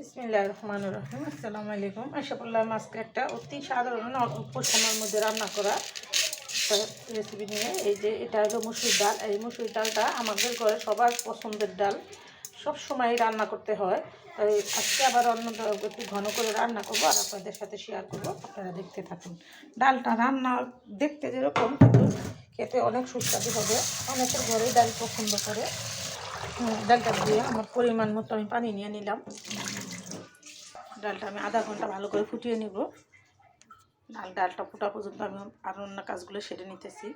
বিসমিল্লাহ রহমান রহিম। আসসালামু আলাইকুম। আশা করলাম আজকে একটা অতি সাধারণ অল্প সময়ের মধ্যে রান্না করা রেসিপি নিয়ে। এই যে এটা হলো মুসুর ডাল। এই মুসুর ডালটা আমাদের ঘরে সবার পছন্দের ডাল। সব সময় রান্না করতে হয়। তাই আজকে আবার অন্য একটু ঘন করে রান্না করব আর আপনাদের সাথে শেয়ার করব। আপনারা দেখতে থাকুন। ডালটা রান্না দেখতে যেরকম খেতে অনেক সুস্বাদু হবে। অনেকের ঘরেই ডাল পছন্দ করে। ডালটা দিয়ে আমার পরিমাণ মতো আমি পানি নিয়ে নিলাম। ডালটা আমি আধা ঘণ্টা ভালো করে ফুটিয়ে নিব। ডাল, ডালটা ফোটা পর্যন্ত আমি আর অন্য কাজগুলো সেরে নিতেছি।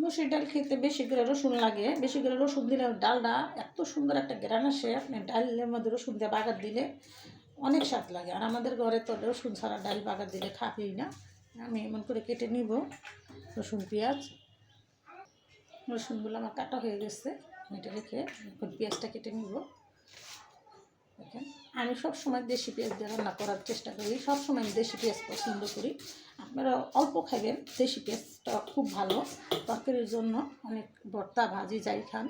মুসুর ডাল খেতে বেশি করে রসুন লাগে। বেশি করে রসুন দিলে ডালটা এত সুন্দর একটা গ্রান আসে। আপনি ডালের মধ্যে রসুন দিয়ে বাগার দিলে অনেক স্বাদ লাগে। আর আমাদের ঘরে তো রসুন ছাড়া ডাল বাগার দিলে খাবেই না। আমি এমন করে কেটে নিব রসুন, পেঁয়াজ। রসুনগুলো আমার কাটা হয়ে গেছে। এটা রেখে এখন পেঁয়াজটা কেটে নিব। দেখেন। আমি সব সময় দেশি পেঁয়াজ দিয়ে রান্না করার চেষ্টা করি সব সময় আমি দেশি পেঁয়াজ পছন্দ করি। আপনারা অল্প খাবেন দেশি পেঁয়াজটা খুব ভালো। তরকারির জন্য অনেক ভর্তা, ভাজি যাই খান।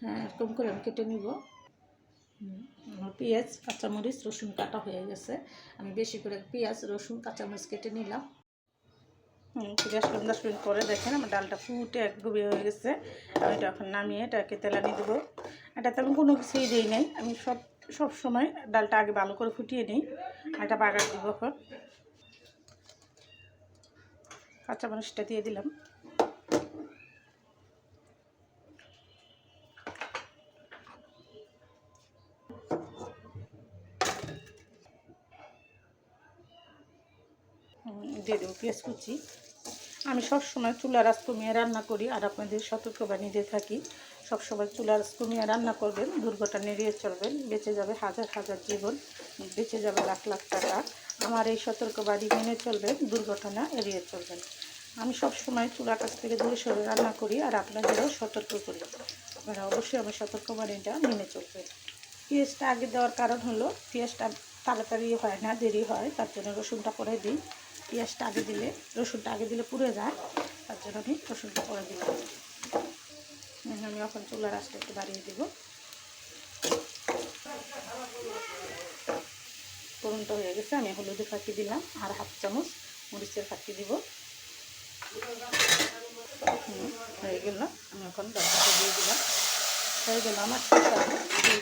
হ্যাঁ এরকম করে আমি কেটে নিব। পেঁয়াজ, কাঁচামরিচ, রসুন কাটা হয়ে গেছে। আমি বেশি করে পেঁয়াজ, রসুন, কাঁচামরিচ কেটে নিলাম। দশ মিনিট দশ মিনিট পরে, দেখেন আমার ডালটা ফুটে এক ডুবে হয়ে গেছে। আমি এটা এখন নামিয়ে এটাকে তেলানি দেবো। এটাতে আমি কোনো কিছুই দিই নাই। আমি সব সব সময় ডালটা আগে ভালো করে ফুটিয়ে নিই। এটা বাগার দিব কাঁচা মানুষটা দিয়ে দিলাম। দিয়ে দেবো পেঁয়াজ কুচি। আমি সব সময় চুলার আঁচ কমিয়ে রান্না করি আর আপনাদের সতর্কবাণী দিয়ে থাকি। সব সময় চুলার কমিয়ে রান্না করবেন, দুর্ঘটনা এড়িয়ে চলবেন, বেঁচে যাবে হাজার হাজার জীবন, বেঁচে যাবে লাখ লাখ টাকা। আমার এই সতর্কবাণী মেনে চলবেন, দুর্ঘটনা এড়িয়ে চলবেন। আমি সব সময় চুলার কাছ থেকে দূরে সরে রান্না করি আর আপনাদেরও সতর্ক করি। আপনারা অবশ্যই আমার সতর্কবাণীটা মেনে চলবেন। পেঁয়াজটা আগে দেওয়ার কারণ হলো, পেঁয়াজটা তাড়াতাড়ি হয় না, দেরি হয়, তার জন্য রসুনটা পরে দিই। পেঁয়াজটা আগে দিলে, রসুনটা আগে দিলে পুড়ে যায়, তার জন্য আমি রসুনটা পরে দিলাম। আমি এখন চুলার আঁচটা একটু বাড়িয়ে দেব। ফোড়নটা হয়ে গেছে, আমি হলুদের ফাঁকি দিলাম, আর হাফ চামচ মরিচের ফাঁকি দিব। হয়ে গেল, আমি এখন ডালটাকে দিয়ে দিলাম। হয়ে গেল আমার সুস্বাদু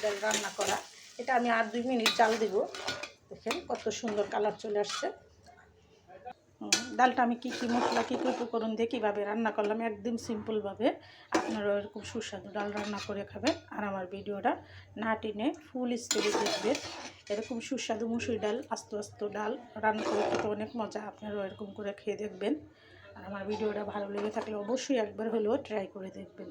ডাল রান্না করা। এটা আমি আর দুই মিনিট চাল দিব। দেখেন কত সুন্দর কালার চলে আসছে। ডালটা আমি কী কী মশলা, কী কী উপকরণ দিয়ে কীভাবে রান্না করলাম, একদম সিম্পলভাবে আপনারা এরকম সুস্বাদু ডাল রান্না করে খাবেন। আর আমার ভিডিওটা না টেনে ফুল স্টোরি দেখবেন। এরকম সুস্বাদু মুসুর ডাল, আস্ত আস্ত ডাল রান্না করে খেতে অনেক মজা, আপনারাও এরকম করে খেয়ে দেখবেন। আর আমার ভিডিওটা ভালো লেগে থাকলে অবশ্যই একবার হলেও ট্রাই করে দেখবেন।